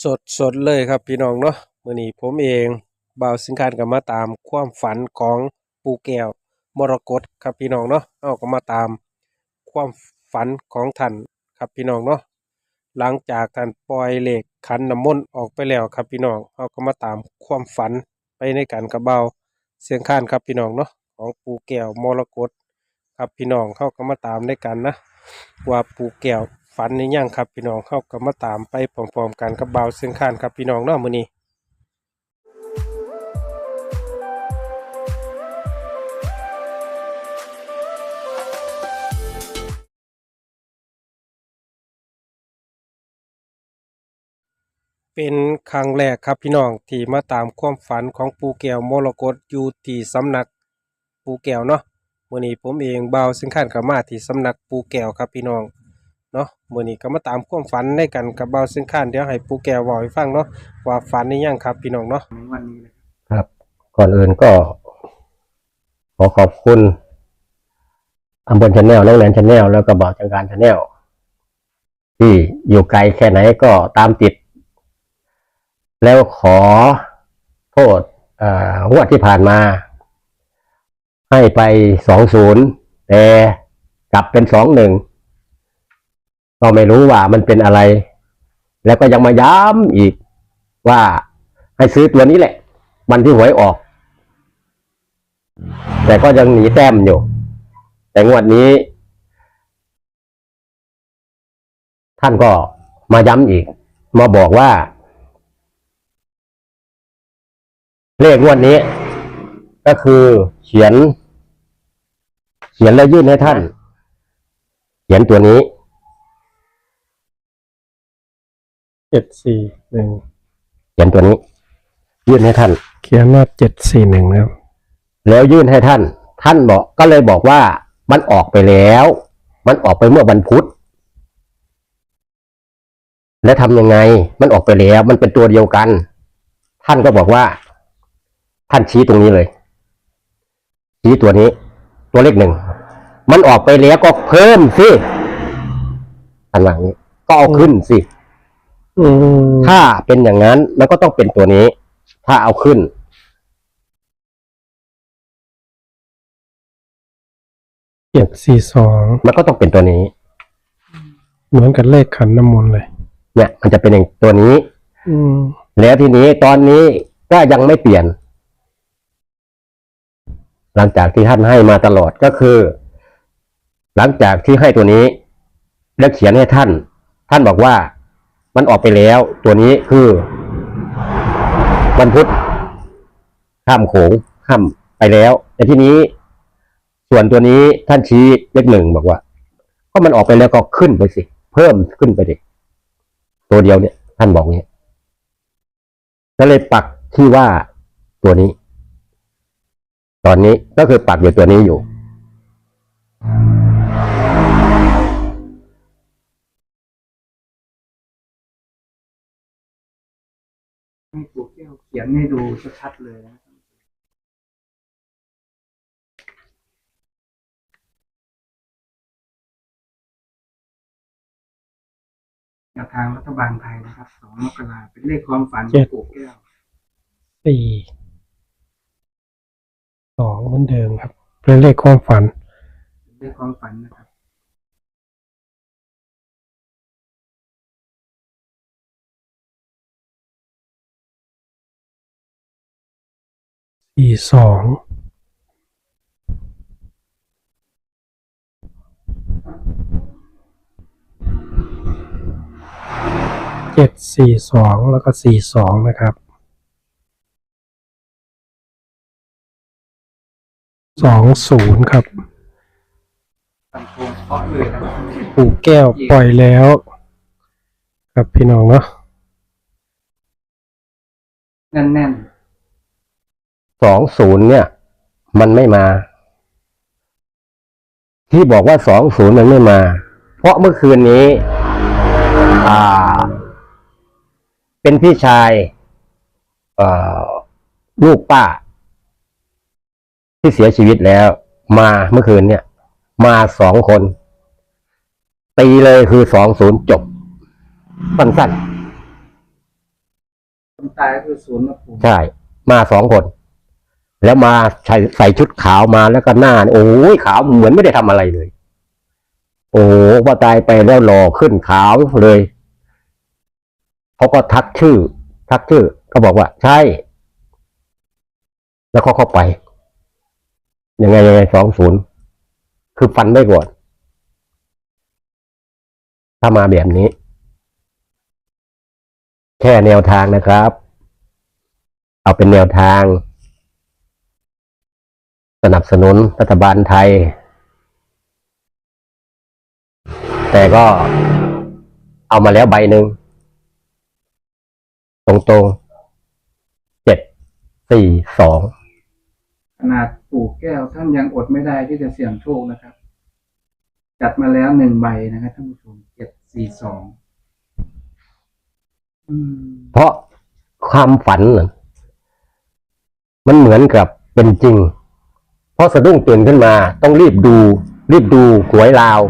สดสดเลยครับพี่น้องเนาะมื้อนี้ผมเองบ่าวสิงคานก็มาตามความฝันของปูแก้วมรกตครับพี่น้องเนาะเฮาก็มาตามความฝันของท่านครับพี่น้องเนาะหลังจากท่านปล่อยเหลขขันน้ำมนต์ออกไปแล้วครับพี่น้องเฮาก็มาตามความฝันไปในกันกับบ่าเสียงคานครับพี่น้องเนาะของปูแก้วมรกตครับพี่น้องเฮาก็มาตามในกันนะว่าปูแก้ว ฝันในยังครับพี่น้องเข้าก็มาตามไปพร้อมๆกันกับเบาวเสียงคานครับพี่น้องเนาะมื้อนี้เป็นครั้งแรกครับพี่น้องที่มาตามความฝันของปูแก้วมรกตอยู่ที่สำนักปูแก้วเนาะมื้อนี้ผมเองเบาวสิงคานก็มาที่สำนักปูแก้วครับพี่น้อง เนาะมือนี้ก็มาตามความฝันในกันกับเบาวสิงคานเดี๋ยวให้ปูแก้วเว้าให้ฟังเนาะว่าฝันในยังครับพี่น้องเนาะในวันนี้เลยครับ ก่อนอื่นก็ ขอขอบคุณอัมบลชาแนลน้องแนนชาแนลแล้วก็บอกจังการชาแนลที่อยู่ไกลแค่ไหนก็ตามติด แล้วขอโทษอ่องวดที่ผ่านมา ให้ไปสองศูนย์แต่กลับเป็นสองหนึ่ง ก็ไม่รู้ว่ามันเป็นอะไร แล้วก็ยังมาย้ำอีกว่าให้ซื้อตัวนี้แหละวันที่หวยออก แต่ก็ยังหนีแต้มอยู่ แต่งวดนี้ ท่านก็มาย้ำอีก มาบอกว่า เลขงวดนี้ ก็คือเขียน เขียนแล้วยื่นให้ท่าน เขียนตัวนี้ เจ็ดสี่หนึ่งเขียนตัวนี้ ยื่นให้ท่าน เขียนว่าเจ็ดสี่หนึ่งนะครับแล้วยื่นให้ท่าน ท่านบอกก็เลยบอกว่ามันออกไปแล้ว มันออกไปเมื่อวันพุธแล้วทำยังไง มันออกไปแล้ว มันเป็นตัวเดียวกัน ท่านก็บอกว่า ท่านชี้ตรงนี้เลย ชี้ตัวนี้ ตัวเลขหนึ่ง มันออกไปแล้วก็เพิ่มสิท่านว่าอย่างนี้ก็เอาขึ้นสิอืม ถ้าเป็นอย่างนั้นมันก็ต้องเป็นตัวนี้ ถ้าเอาขึ้น เจ็ดสี่สองมันก็ต้องเป็นตัวนี้ เหมือนกับเลขขันน้ำมนต์เลย เนี่ย มันจะเป็นอย่างตัวนี้ อืม แล้วทีนี้ตอนนี้ก็ยังไม่เปลี่ยน หลังจากที่ท่านให้มาตลอดก็คือ หลังจากที่ให้ตัวนี้ แล้วเขียนให้ท่าน ท่านบอกว่า มันออกไปแล้ว ตัวนี้คือวันพุธข้ามโขงข้ามไปแล้ว แต่ที่นี้ ส่วนตัวนี้ท่านชี้เลขหนึ่งบอกว่าก็มันออกไปแล้วก็ขึ้นไปสิ เพิ่มขึ้นไปดิตัวเดียวเนี่ย ท่านบอกเนี้ยก็เลยปักที่ว่าตัวนี้ ตอนนี้ก็คือปักอยู่ตัวนี้อยู่ ขียนให้ดูชัดๆเลยนะแนวทางรัฐบาลไทยนะครับ สองมกราเป็นเลขความฝันของปู่แก้ว สี่ สองเหมือนเดิมครับ เป็นเลขความฝันเป็นเลขความฝันนะครับ สี่สองเจ็ดสี่สองแล้วก็สี่สองนะครับสองศูนย์ครับปู่แก้วปล่อยแล้ว ครับพี่น้องเนาะแน่น สองศูนย์เนี่ย มันไม่มา ที่บอกว่าสองศูนย์มันไม่มา เพราะเมื่อคืนนี้ อ่า เป็นพี่ชายเอ่อลูกป้า ที่เสียชีวิตแล้ว มาเมื่อคืนเนี่ย มาสองคน ตีเลยคือสองศูนย์จบ สั้นคนตายก็คือศูนย์นะปู่ใช่ มาสองคน แล้วมาใส่ใส่ชุดขาวมาแล้วก็หน้า โอ้ยขาวเหมือนไม่ได้ทำอะไรเลย โอ้พอตายไปแล้วหล่อขึ้นขาวเลยเขาก็ทักชื่อ ทักชื่อ ก็บอกว่า ใช่ แล้วเขาเข้าไปยังไงยังไงสองศูนย์คือฟันได้ก่อนถ้ามาแบบนี้ แค่แนวทางนะครับ เอาเป็นแนวทาง สนับสนุนรัฐบาลไทย แต่ก็เอามาแล้วใบหนึ่งตรงๆเจ็ดสี่สองขนาดปู่แก้วท่านยังอดไม่ได้ที่จะเสี่ยงโชคนะครับ จัดมาแล้วหนึ่งใบนะครับท่านผู้ชมเจ็ดสี่สองอืมเพราะความฝันน่ะมันเหมือนกับเป็นจริง เพราะสะดุ้งตื่นขึ้นมา ต้องรีบดู รีบดูหวยลาว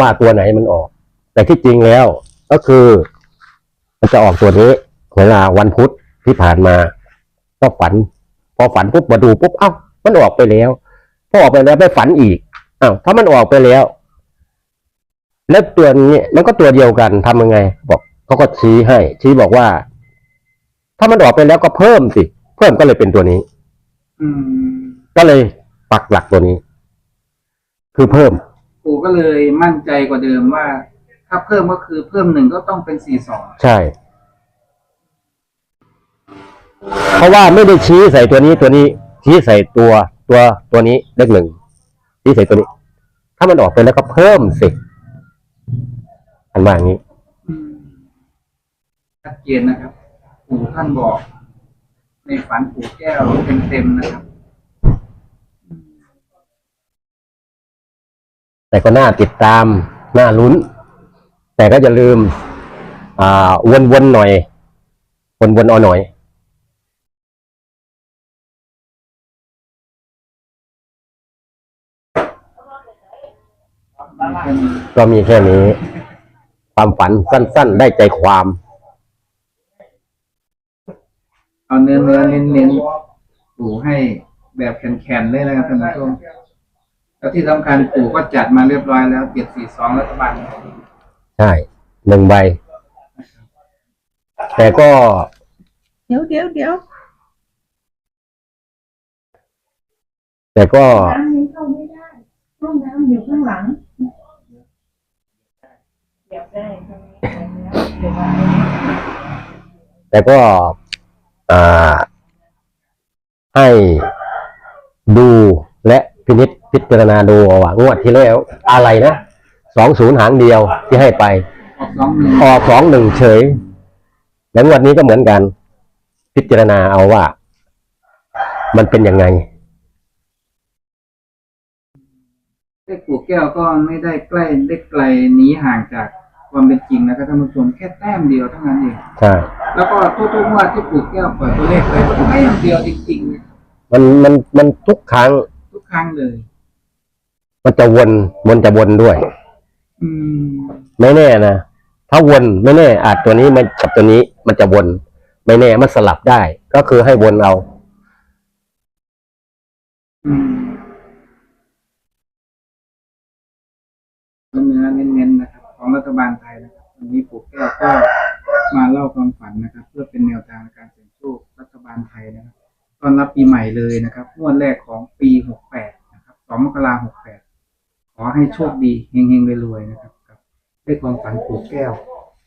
ว่าตัวไหนมันออก แต่ที่จริงแล้ว ก็คือ มันจะออกตัวนี้หวยลาววันพุธที่ผ่านมา ก็ฝัน พอฝันปุ๊บมาดูปุ๊บเอ้ามันออกไปแล้วพอออกไปแล้วไปฝันอีกอ้าวถ้ามันออกไปแล้ว แล้วตัวนี้มันก็ตัวเดียวกันทำยังไง บอกเขาก็ชี้ให้ ชี้บอกว่า ถ้ามันออกไปแล้วก็เพิ่มสิ เพิ่มก็เลยเป็นตัวนี้ อืม ก็เลยปักหลักตัวนี้ คือเพิ่ม ปู่ก็เลยมั่นใจกว่าเดิมว่า ถ้าเพิ่มก็คือเพิ่มหนึ่งก็ต้องเป็นสี่สองใช่ เพราะว่าไม่ได้ชี้ใส่ตัวนี้ตัวนี้ ชี้ใส่ตัวตัวตัวนี้เลขหนึ่งชี้ใส่ตัวนี้ ถ้ามันออกไปแล้วก็เพิ่มสิอันว่าอย่างนี้ชัดเจนนะครับ ปู่ท่านบอก ในฝันปู่แก้วเต็มๆนะครับ แต่ก็น่าติดตามน่าลุ้น แต่ก็อย่าลืมอ่าวนๆหน่อย วนๆเอาหน่อยก็มีแค่นี้ ความฝันสั้น ๆ ได้ใจความ เอาเนื้อเนื้อเน้นๆปูให้แบบแข็งๆเลยนะครับท่านผู้ชม แล้วที่สำคัญปู่ก็จัดมาเรียบร้อยแล้วเจ็ดสี่สองรัฐบาลใช่หนึ่งใบ แต่ก็เดี๋ยวเดี๋ยวเดี๋ยวแต่ก็น้ำยังเข้าไม่ได้ห้องน้ำอยู่ข้างหลังเดี๋ยวได้ตรงนี้เดี๋ยวมาแต่ก็อ่าให้ดูและ พินิจพิจารณาดูว่างวดที่แล้วอะไรนะสองศูนย์หางเดียวที่ให้ไปออกสองหนึ่งออกสองหนึ่งเฉย แล้วงวดนี้ก็เหมือนกัน พิจารณาเอาว่า มันเป็นยังไงเลขปู่แก้วก็ไม่ได้ใกล้ได้ไกลหนีห่างจากความเป็นจริงนะครับท่านผู้ชมแค่แต้มเดียวเท่านั้นเองใช่แล้วก็ทุกๆงวดที่ปู่แก้วปล่อยตัวเลขไปแต้มเดียวจริงๆนะครับมันมันมันทุกครั้งทุก ครั้งเลย มันจะวนวนจะวนด้วย อืม ไม่แน่นะ ถ้าวนไม่แน่ อาจตัวนี้มันกับตัวนี้มันจะวน ไม่แน่มันสลับได้ ก็คือให้วนเอา อืมเนื้อเน้นๆนะครับ ของรัฐบาลไทยนะครับวันนี้ปู่แก้วก็มาเล่าความฝันนะครับ เพื่อเป็นแนวทางในการเสี่ยงโชครัฐบาลไทยนะครับต้อนรับปีใหม่เลยนะครับงวดแรกของ องมกราหกแปดขอให้โชคดีเฮงๆรวยๆนะครับกับได้ความฝันปู่แก้ว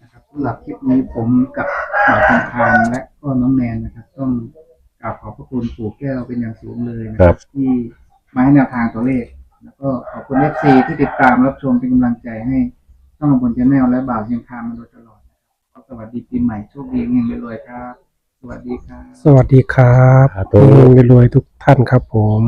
นะครับสำหรับคลิปนี้ผมกับหมอทองคานและก็น้องแนนนะครับ ต้องกราบขอบพระคุณปู่แก้วเป็นอย่างสูงเลยนะคครัรับบที่มาให้แนวทางตัวเลข แล้วก็ขอบคุณเอฟซีที่ติดตามรับชมเป็นกำลังใจให้ช่องบนชาแนลและบ่าวเชียงคานมาโดยตลอดนะครับสวัสดีปีใหม่โชคดีเงี้ยรวยๆครับสวัสดีครับ สวัสดีครับสาธุรวยๆทุกท่านครับผม